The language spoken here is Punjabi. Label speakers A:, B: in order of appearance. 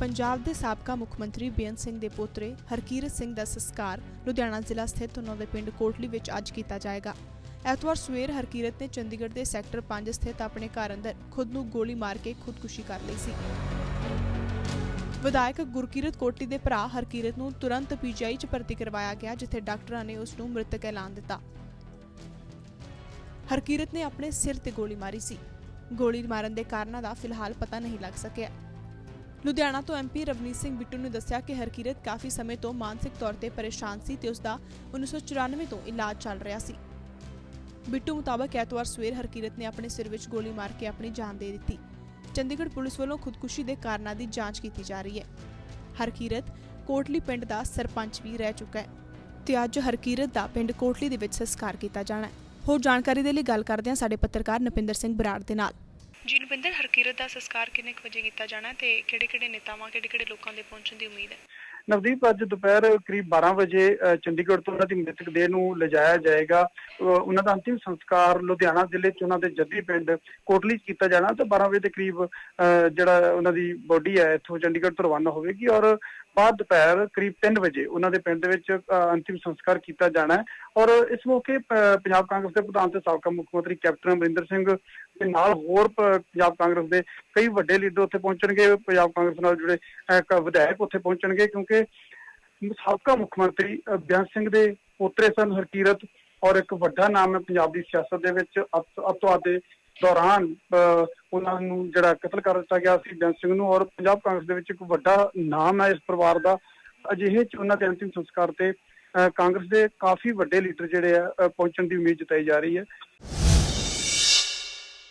A: ਪੰਜਾਬ ਦੇ ਸਾਬਕਾ ਮੁੱਖ ਮੰਤਰੀ ਬੇਅੰਤ ਸਿੰਘ ਦੇ ਪੋਤਰੇ ਹਰਕੀਰਤ ਸਿੰਘ ਦਾ ਸੰਸਕਾਰ ਲੁਧਿਆਣਾ ਜ਼ਿਲ੍ਹਾ ਸਥਿਤ ਉਹਨਾਂ ਦੇ ਪਿੰਡ ਕੋਟਲੀ ਵਿੱਚ ਅੱਜ ਕੀਤਾ ਜਾਏਗਾ। ਐਤਵਾਰ ਸਵੇਰ ਹਰਕੀਰਤ ਨੇ ਚੰਡੀਗੜ੍ਹ ਦੇ ਸੈਕਟਰ 5 ਸਥਿਤ ਆਪਣੇ ਘਰ ਅੰਦਰ ਖੁਦ ਨੂੰ ਗੋਲੀ ਮਾਰ ਕੇ ਖੁਦਕੁਸ਼ੀ ਕਰ ਲਈ ਸੀ। ਵਿਧਾਇਕ ਗੁਰਕੀਰਤ ਕੋਟੀ ਦੇ ਭਰਾ ਹਰਕੀਰਤ ਨੂੰ ਤੁਰੰਤ ਪੀਜੀਆਈ 'ਚ ਭਰਤੀ ਕਰਵਾਇਆ ਗਿਆ, ਜਿੱਥੇ ਡਾਕਟਰਾਂ ਨੇ ਉਸ ਨੂੰ ਮ੍ਰਿਤਕ ਐਲਾਨ ਦਿੱਤਾ। ਹਰਕੀਰਤ ਨੇ ਆਪਣੇ ਸਿਰ ਤੇ ਗੋਲੀ ਮਾਰੀ ਸੀ। ਗੋਲੀ ਮਾਰਨ ਦੇ ਕਾਰਨਾਂ ਦਾ ਫਿਲਹਾਲ ਪਤਾ ਨਹੀਂ ਲੱਗ ਸਕਿਆ। ਲੁਧਿਆਣਾ ਤੋਂ ਐਮਪੀ ਰਵਨੀਤ ਸਿੰਘ ਬਿੱਟੂ ਨੇ ਦੱਸਿਆ ਕਿ ਹਰਕੀਰਤ ਕਾਫੀ ਸਮੇਂ ਤੋਂ ਮਾਨਸਿਕ ਤੌਰ ਤੇ ਪਰੇਸ਼ਾਨ ਸੀ ਤੇ ਉਸ ਦਾ 1994 ਤੋਂ ਇਲਾਜ ਚੱਲ ਰਿਹਾ ਸੀ। ਬਿੱਟੂ ਮੁਤਾਬਕ ਐਤਵਾਰ ਸਵੇਰ ਹਰਕੀਰਤ ਨੇ ਆਪਣੇ ਸਿਰ ਵਿੱਚ ਗੋਲੀ ਮਾਰ ਕੇ ਆਪਣੀ ਜਾਨ ਦੇ ਦਿੱਤੀ। ਚੰਡੀਗੜ੍ਹ ਪੁਲਿਸ ਵੱਲੋਂ ਖੁਦਕੁਸ਼ੀ ਦੇ ਕਾਰਨਾਂ ਦੀ ਜਾਂਚ ਕੀਤੀ ਜਾ ਰਹੀ ਹੈ। ਹਰਕੀਰਤ ਕੋਟਲੀ ਪਿੰਡ ਦਾ ਸਰਪੰਚ ਵੀ ਰਹਿ ਚੁੱਕਾ ਹੈ ਤੇ ਅੱਜ ਹਰਕੀਰਤ ਦਾ ਪਿੰਡ ਕੋਟਲੀ ਦੇ ਵਿੱਚ ਸੰਸਕਾਰ ਕੀਤਾ ਜਾਣਾ ਹੈ। ਹੋਰ ਜਾਣਕਾਰੀ ਦੇ ਲਈ ਗੱਲ ਕਰਦੇ ਹਾਂ ਸਾਡੇ ਪੱਤਰਕਾਰ ਨਪਿੰਦਰ ਸਿੰਘ ਬਰਾੜ ਦੇ ਨਾਲ। ਜੀ ਨਪਿੰਦਰ ਹਰਕੀਰਤ ਦਾ ਸੰਸਕਾਰ ਕਿੰਨੇ ਕੁ ਵਜੇ ਕੀਤਾ ਜਾਣਾ ਤੇ ਕਿਹੜੇ-ਕਿਹੜੇ ਨੇਤਾਵਾਂ, ਕਿਹੜੇ-ਕਿਹੜੇ ਲੋਕਾਂ ਦੇ ਪਹੁੰਚਣ ਦੀ ਉਮੀਦ ਹੈ?
B: ਨਵਦੀਪ ਅੱਜ ਦੁਪਹਿਰ ਕਰੀਬ 12 ਵਜੇ ਅ, ਚੰਡੀਗੜ੍ਹ ਤੋਂ ਉਹਨਾਂ ਦੀ ਮ੍ਰਿਤਕ ਦੇਹ ਨੂੰ ਲਿਜਾਇਆ ਜਾਏਗਾ। ਉਹਨਾਂ ਦਾ ਅੰਤਿਮ ਸੰਸਕਾਰ ਲੁਧਿਆਣਾ ਜ਼ਿਲ੍ਹੇ 'ਚ ਉਹਨਾਂ ਦੇ ਜੱਦੀ ਪਿੰਡ ਕੋਟਲੀ 'ਚ ਕੀਤਾ ਜਾਣਾ ਤੇ 12 ਵਜੇ ਦੇ ਕਰੀਬ ਅ, ਜਿਹੜਾ ਉਹਨਾਂ ਦੀ ਬੋਡੀ ਹੈ ਇੱਥੋਂ ਚੰਡੀਗੜ੍ਹ ਤੋਂ ਰਵਾਨਾ ਹੋਵੇਗੀ ਔਰ ਬਾਅਦ ਦੁਪਹਿਰ ਕਰੀਬ 3 ਵਜੇ ਉਹਨਾਂ ਦੇ ਪਿੰਡ ਦੇ ਵਿੱਚ ਅੰਤਿਮ ਸੰਸਕਾਰ ਕੀਤਾ ਜਾਣਾ ਹੈ। ਔਰ ਇਸ ਮੌਕੇ ਪੰਜਾਬ ਕਾਂਗਰਸ ਦੇ ਪ੍ਰਧਾਨ ਤੇ ਸਾਬਕਾ ਮੁੱਖ ਮੰਤਰੀ ਕੈਪਟਨ ਅਮਰਿੰਦਰ ਸਿੰਘ ਦੇ ਨਾਲ ਹੋਰ ਪੰਜਾਬ ਕਾਂਗਰਸ ਦੇ ਕਈ ਵੱਡੇ ਲੀਡਰ ਉੱਥੇ ਪਹੁੰਚਣਗੇ। ਪੰਜਾਬ ਕਾਂਗਰਸ ਨਾਲ ਜੁੜੇ ਵਿਧਾਇਕ ਉੱਥੇ ਪਹੁੰਚਣਗੇ ਕਿਉਂਕਿ ਸਾਬਕਾ ਮੁੱਖ ਮੰਤਰੀ ਅ, ਬੇਅੰਤ ਸਿੰਘ ਦੇ ਪੋਤਰੇ ਸਨ ਹਰਕੀਰਤ ਔਰ ਇੱਕ ਵੱਡਾ ਨਾਮ ਹੈ ਪੰਜਾਬ ਦੀ ਸਿਆਸਤ ਦੇ ਵਿੱਚ। ਅਤ- ਅੱਤਵਾਦ ਦੇ ਦੌਰਾਨ ਅ, ਉਹਨਾਂ ਨੂੰ ਜਿਹੜਾ ਕਤਲ ਕਰ ਦਿੱਤਾ ਗਿਆ ਸੀ ਬੇਅੰਤ ਸਿੰਘ ਨੂੰ ਔਰ ਪੰਜਾਬ ਕਾਂਗਰਸ ਦੇ ਵਿੱਚ ਇੱਕ ਵੱਡਾ ਨਾਮ ਹੈ ਇਸ ਪਰਿਵਾਰ ਦਾ। ਅਜਿਹੇ ਚ ਉਹਨਾਂ ਦੇ ਅੰਤਿਮ ਸੰਸਕਾਰ ਤੇ ਅ, ਕਾਂਗਰਸ ਦੇ ਕਾਫੀ ਵੱਡੇ ਲੀਡਰ ਜਿਹੜੇ ਆ ਪਹੁੰਚਣ ਦੀ ਉਮੀਦ ਜਤਾਈ ਜਾ ਰਹੀ ਹੈ।